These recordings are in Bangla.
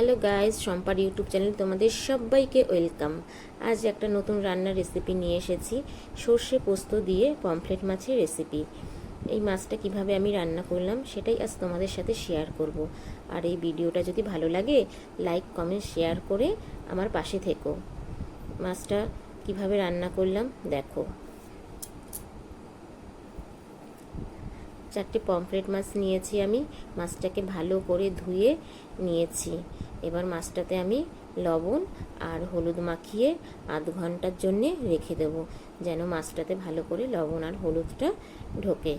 হ্যালো গাইস সম্পার ইউটিউব চ্যানেল তোমাদের সবাইকে ওয়েলকাম। আজ একটা নতুন রান্নার রেসিপি নিয়ে এসেছি, সর্ষে পোস্ত দিয়ে পমফ্লেট মাছের রেসিপি এই মাছটা কীভাবে আমি রান্না করলাম সেটাই আজ তোমাদের সাথে শেয়ার করব। আর এই ভিডিওটা যদি ভালো লাগে লাইক কমেন্ট শেয়ার করে আমার পাশে থেকো। মাছটা কীভাবে রান্না করলাম, দেখো। চারটে পমফ্রেট মাছ নিয়েছি আমি। মাছটাকে ভালো করে ধুয়ে নিয়েছি। এবার মাছটাতে আমি লবণ আর হলুদ মাখিয়ে আধ ঘণ্টার জন্যে রেখে দেব, যেন মাছটাতে ভালো করে লবণ আর হলুদটা ঢোকে।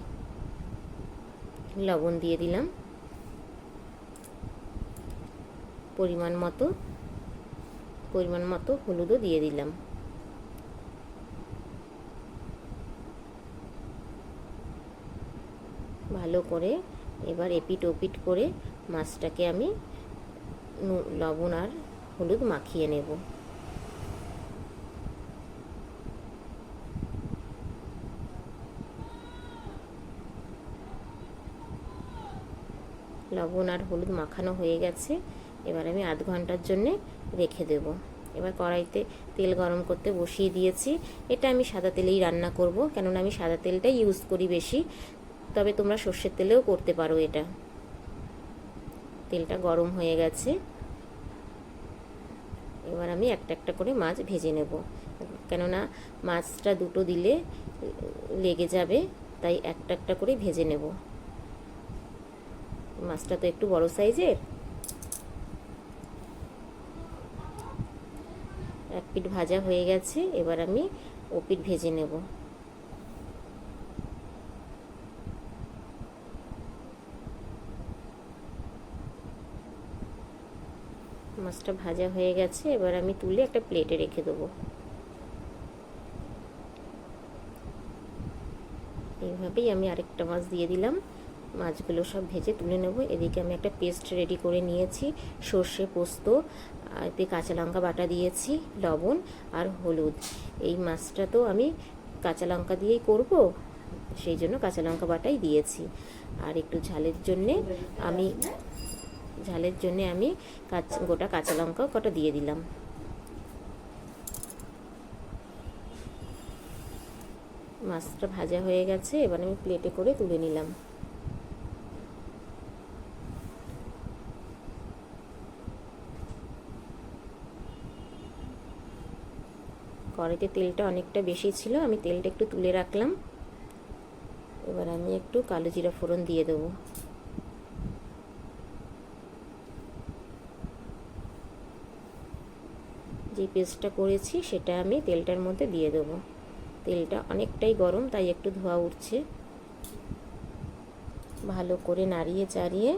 লবণ দিয়ে দিলাম। পরিমাণ মতো পরিমাণ মতো হলুদও দিয়ে দিলাম। ভালো করে এবার এপিট ওপিট করে মাছটাকে আমি লবণ আর হলুদ মাখিয়ে নেব। লবণ আর হলুদ মাখানো হয়ে গেছে। এবার আমি আধ ঘণ্টার জন্যে রেখে দেব। এবার কড়াইতে তেল গরম করতে বসিয়ে দিয়েছি। এটা আমি সাদা তেলেই রান্না করব, কেননা আমি সাদা তেলটাই ইউজ করি বেশি। তবে তোমরা সর্ষের তেলেও করতে পারো এটা। তেলটা গরম হয়ে গেছে। এবার আমি একটা একটা করে মাছ ভেজে নেব। কেননা মাছটা দুটো দিলে লেগে যাবে, তাই একটা একটা করে ভেজে নেব। মাছটা তো একটু বড় সাইজের। এক পিঠ ভাজা হয়ে গেছে, এবার আমি ও পিঠ ভেজে নেব। মাছটা ভাজা হয়ে গেছে, এবার আমি তুলে একটা প্লেটে রেখে দেবো। এইভাবেই আমি আরেকটা মাছ দিয়ে দিলাম। মাছগুলো সব ভেজে তুলে নেব। এদিকে আমি একটা পেস্ট রেডি করে নিয়েছি, সর্ষে পোস্ত এতে কাঁচা লঙ্কা বাটা দিয়েছি, লবণ আর হলুদ। এই মাছটা তো আমি কাঁচা লঙ্কা দিয়েই করব, সেই জন্য কাঁচা লঙ্কা বাটাই দিয়েছি। আর একটু ঝালের জন্যে আমি ঝালের জন্য আমি গোটা কাঁচা লঙ্কা কটা দিয়ে দিলাম। মাছটা ভাজা হয়ে গেছে, এবার আমি প্লেটে করে তুলে নিলাম। কড়াইতে তেলটা অনেকটা বেশি ছিল, আমি তেলটা একটু তুলে রাখলাম। এবার আমি একটু কালো জিরা ফোড়ন দিয়ে দেবো। যে পেস্টটা করেছি সেটা আমি তেলটার মধ্যে দিয়ে দেবো। তেলটা অনেকটাই গরম, তাই একটু ধোয়া উঠছে। ভালো করে নাড়িয়ে চাড়িয়ে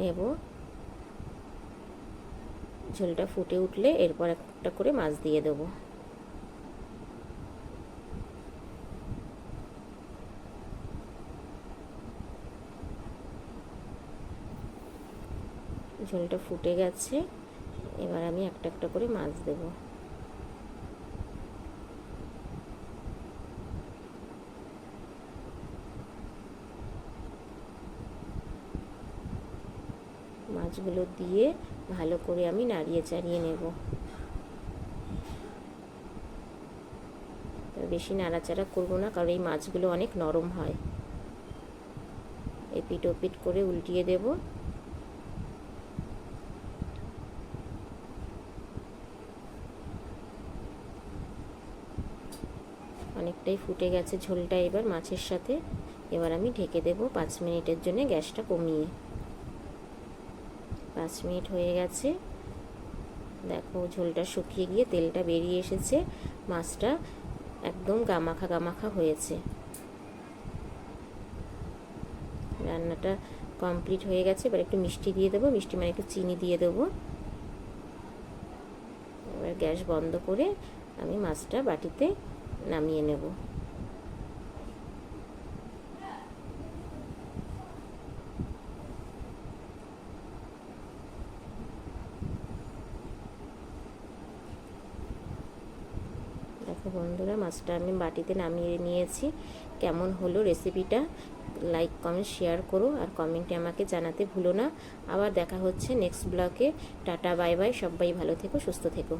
নেব। ঝোলটা ফুটে উঠলে এরপর একটা করে মাছ দিয়ে দেবো। ঝোলটা ফুটে গেছে। এবার আমি একটা একটা করে মাছ দেব। মাছগুলো দিয়ে ভালো করে আমি নাড়িয়ে চাড়িয়ে নেব। বেশি নাড়াচাড়া করব না, কারণ এই মাছগুলো অনেক নরম হয়। এপিট ওপিট করে উল্টিয়ে দেবো। অনেকটাই ফুটে গেছে ঝোলটা এবার মাছের সাথে। এবার আমি ঢেকে দেব পাঁচ মিনিটের জন্য গ্যাসটা কমিয়ে। পাঁচ মিনিট হয়ে গেছে। দেখো ঝোলটা শুকিয়ে গিয়ে তেলটা বেরিয়ে এসেছে। মাছটা একদম গামাখা গামাখা হয়েছে। রান্নাটা কমপ্লিট হয়ে গেছে। এবার একটু মিষ্টি দিয়ে দেবো। মিষ্টি মানে একটু চিনি দিয়ে দেবো। এবার গ্যাস বন্ধ করে আমি মাছটা বাটিতে নামিয়ে নেব। দেখো বন্ধুরা, মাছটা আমি বাটিতে নামিয়ে নিয়েছি। কেমন হলো রেসিপিটা? লাইক, কমেন্ট, শেয়ার করো আর কমেন্টে আমাকে জানাতে ভুলো না। আবার দেখা হচ্ছে নেক্সট ব্লগে। Tata, bye bye. সবাই ভালো থেকো, সুস্থ থেকো।